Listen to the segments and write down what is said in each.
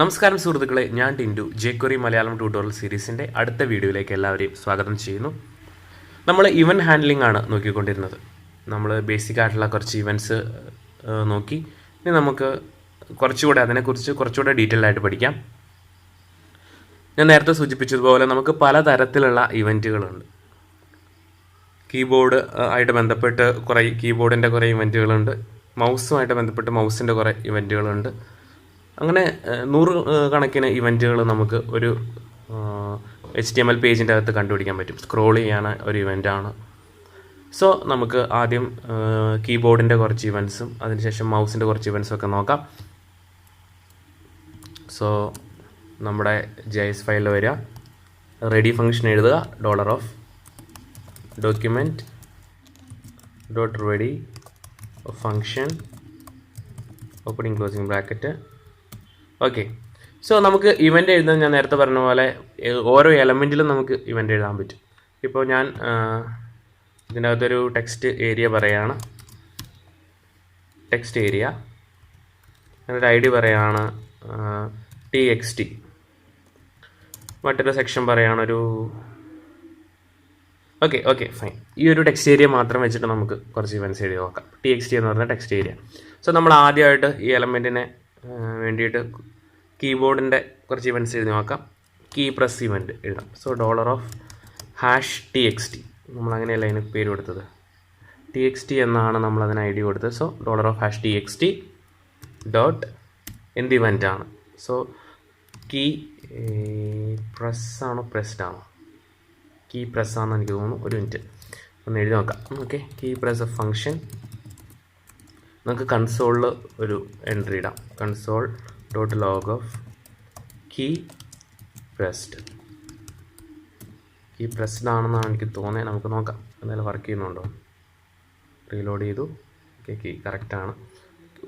നമസ്കാരം സുഹൃത്തുക്കളെ ഞാൻ ടിൻഡു. ജേക്വറി മലയാളം ട്യൂട്ടോറിയൽ സീരീസിന്റെ അടുത്ത വീഡിയോയിലേക്ക് എല്ലാവരെയും സ്വാഗതം ചെയ്യുന്നു. നമ്മൾ ഇവന്റ് ഹാൻഡ്ലിംഗ് ആണ് നോക്കിക്കൊണ്ടിരുന്നത്. നമ്മൾ ബേസിക് ആയിട്ടുള്ള കുറച്ച് ഇവന്റ്സ് നോക്കി. ഇനി നമുക്ക് കുറച്ചുകൂടെ അതിനെക്കുറിച്ച് കുറച്ചുകൂടെ ഡീറ്റെയിൽ ആയിട്ട് പഠിക്കാം. ഞാൻ നേരത്തെ സൂചിപ്പിച്ചതുപോലെ നമുക്ക് പലതരത്തിലുള്ള ഇവന്റുകളുണ്ട് കീബോർഡ് ആയിട്ട് ബന്ധപ്പെട്ട് കുറേ കീബോർഡിന്റെ കുറേ ഇവന്റുകളുണ്ട് മൗസുമായിട്ട് ബന്ധപ്പെട്ട് മൗസിന്റെ കുറേ ഇവന്റുകളുണ്ട് അങ്ങനെ നൂറ് കണക്കിന് ഇവന്റുകൾ നമുക്ക് ഒരു എച്ച് ടി എം എൽ പേജിന്റെ അകത്ത് കണ്ടുപിടിക്കാൻ പറ്റും. സ്ക്രോൾ ചെയ്യാൻ ഒരു ഇവന്റാണ് സോ നമുക്ക് ആദ്യം കീബോർഡിന്റെ കുറച്ച് ഇവൻസും അതിനുശേഷം മൗസിന്റെ കുറച്ച് ഇവൻസും ഒക്കെ നോക്കാം. സോ നമ്മുടെ ജെ എസ് ഫയലിൽ വരിക. റെഡി ഫംഗ്ഷൻ എഴുതുക. Dollar of document dot ready function opening closing bracket okay so നമുക്ക് ഇവന്റ് എഴുതാൻ ഞാൻ നേരത്തെ പറഞ്ഞ പോലെ ഓരോ എലമെന്റിലും നമുക്ക് ഇവന്റ് എഴുതാൻ പറ്റും. ഇപ്പോൾ ഞാൻ ഇതിനകത്തൊരു ടെക്സ്റ്റ് ഏരിയ പറയാണ്. ടെക്സ്റ്റ് ഏരിയ എന്നിട്ട് ഐ ഡി പറയുകയാണ് ടി എക്സ് ടി മറ്റൊരു സെക്ഷൻ പറയുകയാണൊരു ഓക്കെ ഓക്കെ ഫൈൻ ഈ ഒരു ടെക്സ്റ്റ് ഏരിയ മാത്രം വെച്ചിട്ട് നമുക്ക് കുറച്ച് ഇവൻസ് എഴുതി നോക്കാം. ടി എക്സ് ടി എന്ന് പറഞ്ഞ ടെക്സ്റ്റ് ഏരിയ സോ നമ്മൾ ആദ്യമായിട്ട് ഈ എലമെന്റിനെ വേണ്ടിയിട്ട് കീബോർഡിന്റെ കുറച്ച് ഇവന്റ്സ് എഴുതി നോക്കാം. കീ പ്രസ് ഇവന്റ് എഴുതാം so dollar of hash T X T നമ്മളങ്ങനെയല്ല അതിന് പേര് കൊടുത്തത്. ടി എക്സ് ടി എന്നാണ് നമ്മൾ അതിന് ഐ ഡി കൊടുത്തത്. So dollar of hash T X T dot എന്ത് ആണ് സോ കീ പ്രസ് ആണോ പ്രസ്ഡ് ആണോ? കീ പ്രസ് ആണെന്ന് എനിക്ക് തോന്നുന്നു. ഒരു മിനിറ്റ് ഒന്ന് എഴുതി നോക്കാം. Okay key press a function നമുക്ക് കൺസോളിൽ ഒരു എൻട്രി ഇടാം. Console dot log of key pressed key pressed ആണെന്നാണ് എനിക്ക് തോന്നിയത് നമുക്ക് നോക്കാം. എന്തായാലും വർക്ക് ചെയ്യുന്നുണ്ടോ? റീലോഡ് ചെയ്തു. ഓക്കെ കീ കറക്റ്റാണ്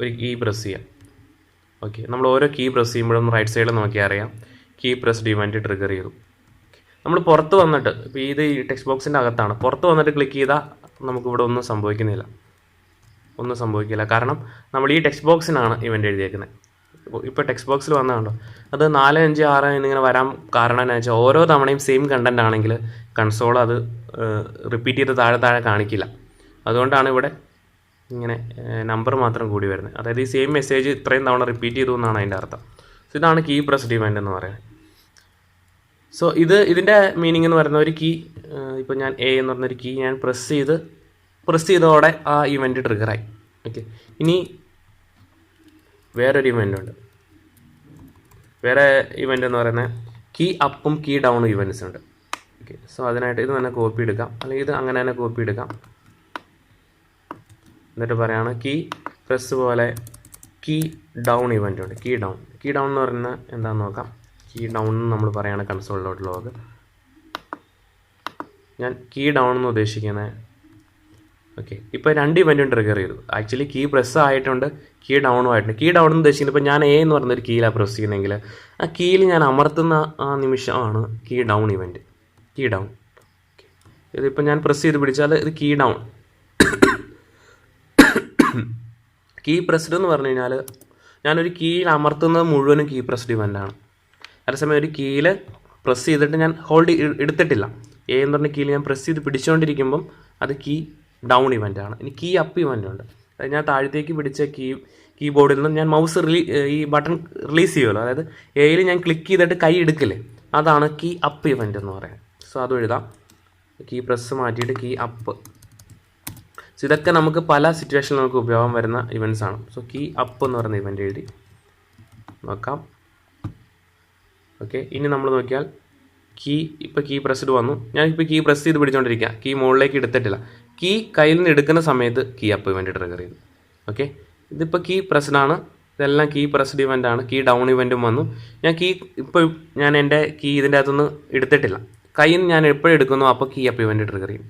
ഒരു കീ പ്രസ് ചെയ്യാം. ഓക്കെ നമ്മൾ ഓരോ കീ പ്രസ് ചെയ്യുമ്പോഴും റൈറ്റ് സൈഡിൽ നോക്കിയാൽ അറിയാം. കീ പ്രസ് ഡിവന്റ് ട്രിഗർ ചെയ്തു. നമ്മൾ പുറത്ത് വന്നിട്ട് ഇപ്പോൾ ഇത് ഈ ടെക്സ്റ്റ് ബോക്സിന്റെ അകത്താണ്. പുറത്ത് വന്നിട്ട് ക്ലിക്ക് ചെയ്താൽ നമുക്കിവിടെ ഒന്നും സംഭവിക്കുന്നില്ല. ഒന്നും സംഭവിക്കില്ല. കാരണം നമ്മൾ ഈ ടെക്സ്റ്റ് ബോക്സിനാണ് ഇവന്റ് എഴുതിയേക്കുന്നത്. ഇപ്പോൾ ടെക്സ്റ്റ് ബോക്സിൽ വന്നതുണ്ടോ അത് നാല് അഞ്ച് ആറ് എന്നിങ്ങനെ വരാൻ കാരണം എന്ന് വെച്ചാൽ ഓരോ തവണയും സെയിം കണ്ടന്റ് ആണെങ്കിൽ കൺസോൾ അത് റിപ്പീറ്റ് ചെയ്ത് താഴെ താഴെ കാണിക്കില്ല. അതുകൊണ്ടാണ് ഇവിടെ ഇങ്ങനെ നമ്പർ മാത്രം കൂടി വരുന്നത്. അതായത് ഈ സെയിം മെസ്സേജ് ഇത്രയും തവണ റിപ്പീറ്റ് ചെയ്തു എന്നാണ് അതിന്റെ അർത്ഥം. സോ ഇതാണ് കീ പ്രസ് ഡിമാൻഡ് എന്ന് പറയുന്നത്. സോ ഇത് ഇതിന്റെ മീനിങ് എന്ന് പറയുന്ന ഒരു കീ ഇപ്പോൾ ഞാൻ എ എന്ന് പറഞ്ഞൊരു കീ ഞാൻ പ്രസ് ചെയ്ത് പ്രസ് ചെയ്തതോടെ ആ ഇവന്റ് ട്രിഗറായി ഓക്കെ ഇനി വേറൊരു ഇവന്റ് ഉണ്ട്. വേറെ ഇവന്റ് എന്ന് പറയുന്നത് കീ അപ്പും കീ ഡൗണും ഇവന്റ്സ് ഉണ്ട്. ഓക്കെ സോ അതിനായിട്ട് ഇത് തന്നെ കോപ്പി എടുക്കാം. അല്ലെങ്കിൽ ഇത് അങ്ങനെ തന്നെ കോപ്പി എടുക്കാം. എന്നിട്ട് പറയാണ് കീ പ്രസ് പോലെ കീ ഡൗൺ ഇവന്റ് ഉണ്ട്. കീ ഡൗൺ കീ ഡൗൺ എന്ന് പറയുന്നത് എന്താണെന്ന് നോക്കാം. കീ ഡൗൺ എന്ന് നമ്മൾ പറയുകയാണ് കൺസോളിലോട്ട് ലോഗ് ഞാൻ കീ ഡൗൺ എന്ന് ഉദ്ദേശിക്കുന്നത് ഓക്കെ ഇപ്പോൾ രണ്ട് ഇവന്റും ട്രിഗർ ചെയ്തു ആക്ച്വലി കീ പ്രസ് ആയിട്ടുണ്ട് കീ ഡൗണും ആയിട്ടുണ്ട്. കീ ഡൗൺ എന്ന് ഉദ്ദേശിക്കുന്നത് ഇപ്പോൾ ഞാൻ എ എന്ന് പറഞ്ഞൊരു കീയിലാണ് പ്രസ് ചെയ്യുന്നതെങ്കിൽ ആ കീയിൽ ഞാൻ അമർത്തുന്ന ആ നിമിഷമാണ് key down event key down ഇതിപ്പോൾ ഞാൻ പ്രസ് ചെയ്ത് പിടിച്ചാൽ ഇത് കീ ഡൗൺ കീ പ്രസ്ഡ് എന്ന് പറഞ്ഞു കഴിഞ്ഞാൽ ഞാനൊരു കീയിൽ അമർത്തുന്നത് മുഴുവനും കീ പ്രസ്ഡ് ഇവന്റാണ് അതേസമയം ഒരു കീയിൽ പ്രസ് ചെയ്തിട്ട് ഞാൻ ഹോൾഡ് എടുത്തിട്ടില്ല. എ എന്ന് പറഞ്ഞ കീയിൽ ഞാൻ പ്രസ് ചെയ്ത് പിടിച്ചുകൊണ്ടിരിക്കുമ്പം അത് കീ ഡൗൺ ഇവന്റ് ആണ്. ഇനി കീ അപ്പ് ഇവന്റ് ഉണ്ട്. ഞാൻ താഴത്തേക്ക് പിടിച്ച കീ കീബോർഡിൽ നിന്ന് ഞാൻ മൗസ് റിലീ ഈ ബട്ടൺ റിലീസ് ചെയ്യുമല്ലോ. അതായത് എയിൽ ഞാൻ ക്ലിക്ക് ചെയ്തിട്ട് കൈ എടുക്കില്ലേ? അതാണ് കീ അപ്പ് ഇവന്റ് എന്ന് പറയുന്നത്. സോ അതും എഴുതാം. കീ പ്രസ് മാറ്റിയിട്ട് കീ അപ്പ് സോ ഇതൊക്കെ നമുക്ക് പല സിറ്റുവേഷനിൽ നമുക്ക് ഉപയോഗം വരുന്ന ഇവന്റ്സ് ആണ്. സോ കീ അപ്പ് എന്ന് പറയുന്ന ഇവന്റ് എഴുതി. നോക്കാം. ഓക്കെ ഇനി നമ്മൾ നോക്കിയാൽ കീ ഇപ്പോൾ കീ പ്രസ്ഡ് വന്നു. ഞാൻ കീ പ്രസ് ചെയ്ത് പിടിച്ചുകൊണ്ടിരിക്കുക കീ മുകളിലേക്ക് എടുത്തിട്ടില്ല. കീ കയ്യിൽ നിന്ന് എടുക്കുന്ന സമയത്ത് കീ അപ്പ് ഇവന്റ് ട്രിഗർ ചെയ്തു ഓക്കെ ഇതിപ്പോൾ കീ പ്രസ്ഡാണ് ഇതെല്ലാം കീ പ്രസ്ഡ് ആണ്. കീ ഡൗൺ ഇവന്റും വന്നു. ഞാൻ കീ ഇപ്പോൾ ഞാൻ എന്റെ കീ ഇതിന്റെ അകത്തുനിന്ന് എടുത്തിട്ടില്ല. കയ്യിൽ നിന്ന് ഞാൻ എപ്പോഴും എടുക്കുന്നു അപ്പോൾ കീ അപ്പ് ഇവന്റ് ട്രിഗർ ചെയ്യും.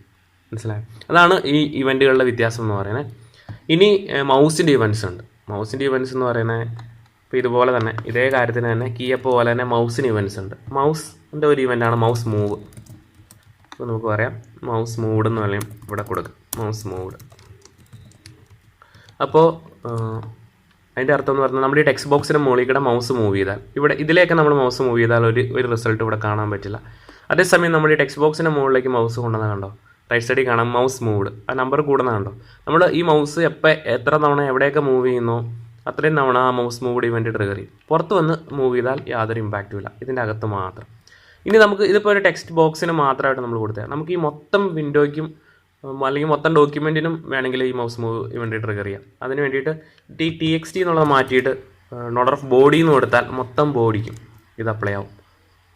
മനസ്സിലായോ? അതാണ് ഈ ഇവന്റുകളുടെ വ്യത്യാസം എന്ന് പറയുന്നത്. ഇനി മൗസിന്റെ ഇവന്റ്സ് ഉണ്ട്. മൗസിന്റെ ഇവന്റ്സ് എന്ന് പറയുന്നത് ഇപ്പോൾ ഇതുപോലെ തന്നെ. ഇതേ കാര്യത്തിന് തന്നെ കീ അപ്പ് പോലെ തന്നെ മൗസിന് ഇവന്റ്സ് ഉണ്ട്. മൗസിന്റെ ഒരു ഇവന്റാണ് മൗസ് മൂവ് അപ്പോൾ നമുക്ക് പറയാം. മൗസ് മൂഡ് എന്ന് പറയും ഇവിടെ കൊടുക്കും. മൗസ് മൂഡ് അപ്പോൾ അതിന്റെ അർത്ഥം എന്ന് പറഞ്ഞാൽ നമ്മുടെ ഈ ടെക്സ്റ്റ് ബോക്സിന്റെ മുകളിൽ കൂടെ മൗസ് മൂവ് ചെയ്താൽ ഇവിടെ ഇതിലേക്ക് നമ്മൾ മൗസ് മൂവ് ചെയ്താൽ ഒരു ഒരു റിസൾട്ട് ഇവിടെ കാണാൻ പറ്റില്ല. അതേസമയം നമ്മൾ ഈ ടെക്സ്റ്റ് ബോക്സിന്റെ മുകളിലേക്ക് മൗസ് കൊണ്ടുവന്നാൽ കണ്ടോ? റൈറ്റ് സൈഡിൽ കാണാം മൗസ് മൂവ്ഡ് ആ നമ്പർ കൂടുന്ന കണ്ടോ? നമ്മൾ ഈ മൗസ് എപ്പോൾ എത്ര തവണ എവിടെയൊക്കെ മൂവ് ചെയ്യുന്നോ അത്രയും തവണ ആ മൗസ് മൂവ്ഡ് ഇവന്റ് ട്രിഗർ ചെയ്യും. പുറത്ത് വന്ന് മൂവ് ചെയ്താൽ യാതൊരു ഇമ്പാക്റ്റും ഇല്ല. ഇതിന്റെ അകത്ത് മാത്രം. ഇനി നമുക്ക് ഇതിപ്പോൾ ഒരു ടെക്സ്റ്റ് ബോക്സിന് മാത്രമായിട്ട് നമ്മൾ കൊടുത്തത് നമുക്ക് ഈ മൊത്തം വിൻഡോയ്ക്കും അല്ലെങ്കിൽ മൊത്തം ഡോക്യുമെന്റിനും വേണമെങ്കിൽ ഈ മൗസ് മൂവ് ഇവന്റ് ട്രിഗർ ചെയ്യാം. അതിന് വേണ്ടിയിട്ട് ടി ടി എക്സ് ടി എന്നുള്ളത് മാറ്റിയിട്ട് നോഡർ ഓഫ് ബോഡി എന്ന് കൊടുത്താൽ മൊത്തം ബോഡിക്കും ഇത് അപ്ലൈ ആവും.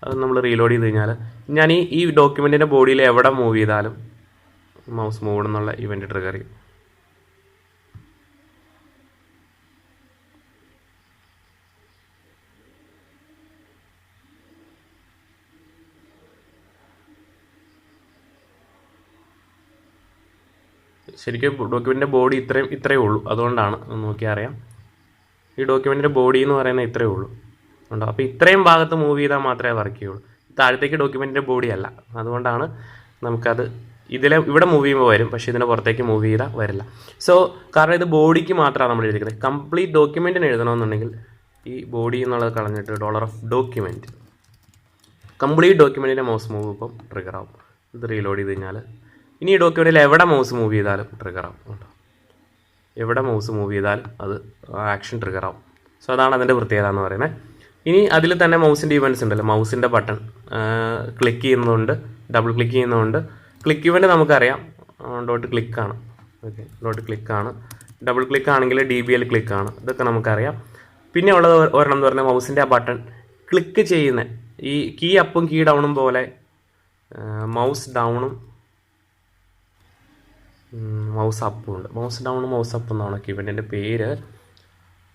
അത് നമ്മൾ റീലോഡ് ചെയ്ത് കഴിഞ്ഞാൽ ഞാൻ ഈ ഈ ഡോക്യുമെന്റിന്റെ ബോഡിയിൽ എവിടെ മൂവ് ചെയ്താലും മൗസ് മൂവ് എന്നുള്ള ഇവന്റ് ട്രിഗർ ചെയ്യും. ശരിക്കും ഡോക്യുമെന്റിന്റെ ബോഡി ഇത്രയും ഇത്രയേ ഉള്ളൂ. അതുകൊണ്ടാണ് നോക്കി അറിയാം. ഈ ഡോക്യുമെന്റിന്റെ ബോഡി എന്ന് പറയുന്നത് ഇത്രയേ ഉള്ളൂ. ഉണ്ടോ അപ്പോൾ ഇത്രയും ഭാഗത്ത് മൂവ് ചെയ്താൽ മാത്രമേ വർക്ക് ചെയ്യുള്ളൂ. താഴത്തേക്ക് ഡോക്യുമെന്റിന്റെ ബോഡി അല്ല. അതുകൊണ്ടാണ് നമുക്കത് ഇതിലെ ഇവിടെ മൂവ് ചെയ്യുമ്പോൾ വരും പക്ഷേ ഇതിന്റെ പുറത്തേക്ക് മൂവ് ചെയ്താൽ വരില്ല. സോ കാരണം ഇത് ബോഡിക്ക് മാത്രമാണ് നമ്മൾ എഴുതിക്കുന്നത് കംപ്ലീറ്റ് ഡോക്യുമെന്റിന് എഴുതണമെന്നുണ്ടെങ്കിൽ ഈ ബോഡി എന്നുള്ളത് കളഞ്ഞിട്ട് ഡോളർ ഓഫ് ഡോക്യുമെന്റ് കംപ്ലീറ്റ് ഡോക്യുമെന്റിന്റെ മൗസ് മൂവ് ഇപ്പം ട്രിഗർ ആവും. ഇത് റീലോഡ് ചെയ്ത് കഴിഞ്ഞാൽ ഇനി ഈ ഡോക്യുമെന്റിൽ എവിടെ മൗസ് മൂവ് ചെയ്താലും ട്രിഗർ ആവും എവിടെ മൗസ് മൂവ് ചെയ്താലും അത് ആക്ഷൻ ട്രിഗർ ആവും. സോ അതാണ് അതിന്റെ പ്രത്യേകത എന്ന് പറയുന്നത്. ഇനി അതിൽ തന്നെ മൗസിന്റെ ഇവന്റ്സ് ഉണ്ടല്ലോ. മൗസിന്റെ ബട്ടൺ ക്ലിക്ക് ചെയ്യുന്നതുകൊണ്ട് ഡബിൾ ക്ലിക്ക് ചെയ്യുന്നതുകൊണ്ട് ക്ലിക്ക് ഇവന്റ് നമുക്കറിയാം. ഡോട്ട് ക്ലിക്കാണ് ഓക്കെ ഡോട്ട് ക്ലിക്കാണ് ഡബിൾ ക്ലിക്ക് ആണെങ്കിൽ ഡി ബി എൽ ക്ലിക്കാണ് ഇതൊക്കെ നമുക്കറിയാം. പിന്നെ ഉള്ളത് ഒരെണ്ണം എന്ന് പറഞ്ഞാൽ മൗസിന്റെ ആ ബട്ടൺ ക്ലിക്ക് ചെയ്യുന്ന ഈ കീ അപ്പും കീ ഡൗണും പോലെ മൗസ് ഡൗണും മൗസ് അപ്പും ഉണ്ട്. മൗസ് ഡൗൺ മൗസ് അപ്പ് എന്നാണ് ഇവന്റിന്റെ പേര്.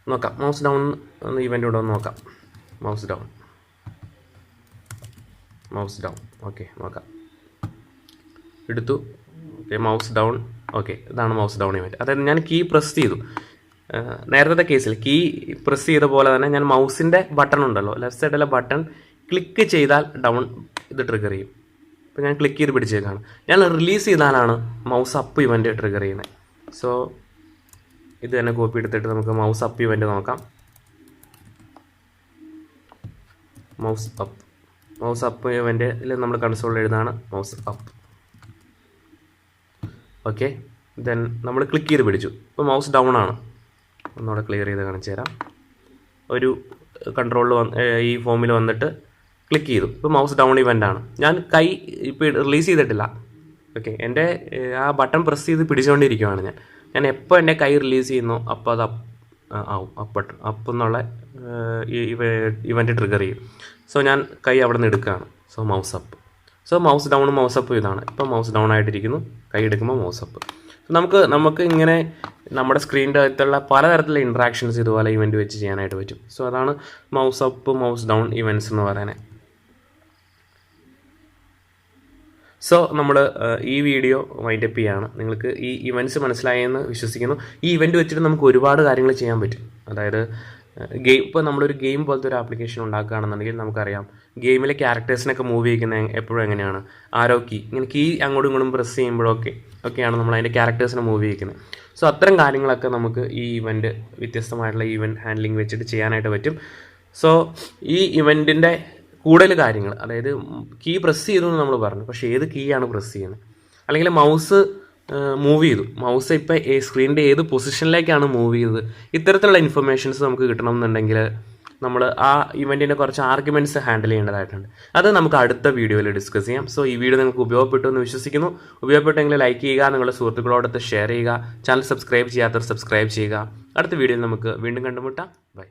നോക്കാം. മൗസ് ഡൗൺ എന്ന് ഇവന്റ് ഇവിടെ നോക്കാം. Mouse down mouse down okay നോക്കാം. എടുത്തു. ഓക്കെ മൗസ് ഡൗൺ ഓക്കെ ഇതാണ് മൗസ് ഡൗൺ ഇവന്റ് അതായത് ഞാൻ കീ പ്രസ് ചെയ്തു. നേരത്തെ കേസിൽ കീ പ്രസ് ചെയ്ത പോലെ തന്നെ ഞാൻ മൗസിന്റെ ബട്ടൺ ഉണ്ടല്ലോ. ലെഫ്റ്റ് സൈഡിലെ ബട്ടൺ ക്ലിക്ക് ചെയ്താൽ ഡൗൺ ഇത് ട്രിഗർ ചെയ്യും. ഇപ്പോൾ ഞാൻ ക്ലിക്ക് ചെയ്ത് പിടിച്ചേക്കാണ്. ഞാൻ റിലീസ് ചെയ്താലാണ് മൗസ് അപ്പ് ഇവന്റ് ട്രിഗർ ചെയ്യുന്നത്. സോ ഇത് തന്നെ കോപ്പി എടുത്തിട്ട് നമുക്ക് മൗസ് അപ്പ് ഇവന്റ് നോക്കാം. മൗസ് അപ്പ് മൗസ് അപ്പ് ഇവന്റിൽ നമ്മൾ കൺസോളിൽ എഴുതാണ് മൗസ് അപ്പ് ഓക്കെ ദെൻ നമ്മൾ ക്ലിക്ക് ചെയ്ത് പിടിച്ചു. ഇപ്പോൾ മൗസ് ഡൗൺ ആണ്. ഒന്നുകൂടെ ക്ലിയർ ചെയ്ത് കാണിച്ചു തരാം. ഒരു കൺട്രോളിൽ വന്ന് ഈ ഫോമിൽ വന്നിട്ട് ക്ലിക്ക് ചെയ്തു. ഇപ്പോൾ മൗസ് ഡൗൺ ഇവന്റ് ആണ്. ഞാൻ കൈ ഇപ്പോൾ റിലീസ് ചെയ്തിട്ടില്ല. ഓക്കെ എന്റെ ആ ബട്ടൺ പ്രസ് ചെയ്ത് പിടിച്ചുകൊണ്ടിരിക്കുകയാണ് ഞാൻ. ഞാൻ എപ്പോൾ എന്റെ കൈ റിലീസ് ചെയ്യുന്നു അപ്പോൾ അത് ആവും അപ്പ് അപ്പം എന്നുള്ള ഇവന്റ് ട്രിഗർ ചെയ്യും. സോ ഞാൻ കൈ അവിടെ നിന്ന് എടുക്കുകയാണ്. So mouse up so mouse ഡൗണും mouse അപ്പും ഇതാണ്. ഇപ്പോൾ മൗസ് ഡൗൺ ആയിട്ടിരിക്കുന്നു. കൈ എടുക്കുമ്പോൾ മൗസ് അപ്പ് നമുക്ക് നമുക്ക് ഇങ്ങനെ നമ്മുടെ സ്ക്രീനിന്റെ അകത്തുള്ള പലതരത്തിലുള്ള ഇൻട്രാക്ഷൻസ് ഇതുപോലെ ഇവന്റ് വെച്ച് ചെയ്യാനായിട്ട് പറ്റും. സോ അതാണ് mouse up mouse down events എന്ന് പറയുന്നത്. സോ നമ്മൾ ഈ വീഡിയോ വൈൻഡപ്പ് ചെയ്യാണ്. നിങ്ങൾക്ക് ഈ ഇവന്റ്സ് മനസ്സിലായെന്ന് വിശ്വസിക്കുന്നു. ഈ ഇവന്റ് വെച്ചിട്ട് നമുക്ക് ഒരുപാട് കാര്യങ്ങൾ ചെയ്യാൻ പറ്റും. അതായത് ഗെയിം ഇപ്പോൾ നമ്മളൊരു ഗെയിം പോലത്തെ ഒരു ആപ്ലിക്കേഷൻ ഉണ്ടാക്കുകയാണെന്നുണ്ടെങ്കിൽ നമുക്കറിയാം. ഗെയിമിലെ ക്യാരക്ടേഴ്സിനൊക്കെ മൂവ് ചെയ്യിക്കുന്ന എപ്പോഴും എങ്ങനെയാണ്? ആരോ കീ ഇങ്ങനെ കീ അങ്ങോട്ടും ഇങ്ങോട്ടും പ്രസ് ചെയ്യുമ്പോഴൊക്കെ ഒക്കെയാണ് നമ്മൾ അതിന്റെ ക്യാരക്ടേഴ്സിനെ മൂവ് ചെയ്യിക്കുന്നത്. സോ അത്തരം കാര്യങ്ങളൊക്കെ നമുക്ക് ഈ ഇവന്റ് വ്യത്യസ്തമായിട്ടുള്ള ഇവന്റ് ഹാൻഡ്ലിംഗ് വെച്ചിട്ട് ചെയ്യാനായിട്ട് പറ്റും. സോ ഈ ഇവന്റിന്റെ കൂടുതൽ കാര്യങ്ങൾ അതായത് കീ പ്രസ് ചെയ്തു എന്ന് നമ്മൾ പറഞ്ഞു. പക്ഷേ ഏത് കീ ആണ് പ്രസ് ചെയ്യുന്നത്? അല്ലെങ്കിൽ മൗസ് മൂവ് ചെയ്തു. മൗസ് ഇപ്പോൾ സ്ക്രീനിന്റെ ഏത് പൊസിഷനിലേക്കാണ് മൂവ് ചെയ്തത്? ഇത്തരത്തിലുള്ള ഇൻഫർമേഷൻസ് നമുക്ക് കിട്ടണം എന്നുണ്ടെങ്കിൽ നമ്മൾ ആ ഇവന്റിന്റെ കുറച്ച് ആർഗ്യുമെന്റ്സ് ഹാൻഡിൽ ചെയ്യേണ്ടതായിട്ടുണ്ട്. അത് നമുക്ക് അടുത്ത വീഡിയോയിൽ ഡിസ്കസ് ചെയ്യാം. സോ ഈ വീഡിയോ നിങ്ങൾക്ക് ഉപയോഗപ്പെട്ടു എന്ന് വിശ്വസിക്കുന്നു. ഉപയോഗപ്പെട്ടെങ്കിൽ ലൈക്ക് ചെയ്യുക നിങ്ങളുടെ സുഹൃത്തുക്കളോടൊത്ത് ഷെയർ ചെയ്യുക ചാനൽ സബ്സ്ക്രൈബ് ചെയ്യാത്തവർ സബ്സ്ക്രൈബ് ചെയ്യുക. അടുത്ത വീഡിയോയിൽ നമുക്ക് വീണ്ടും കണ്ടുമുട്ടാം. ബൈ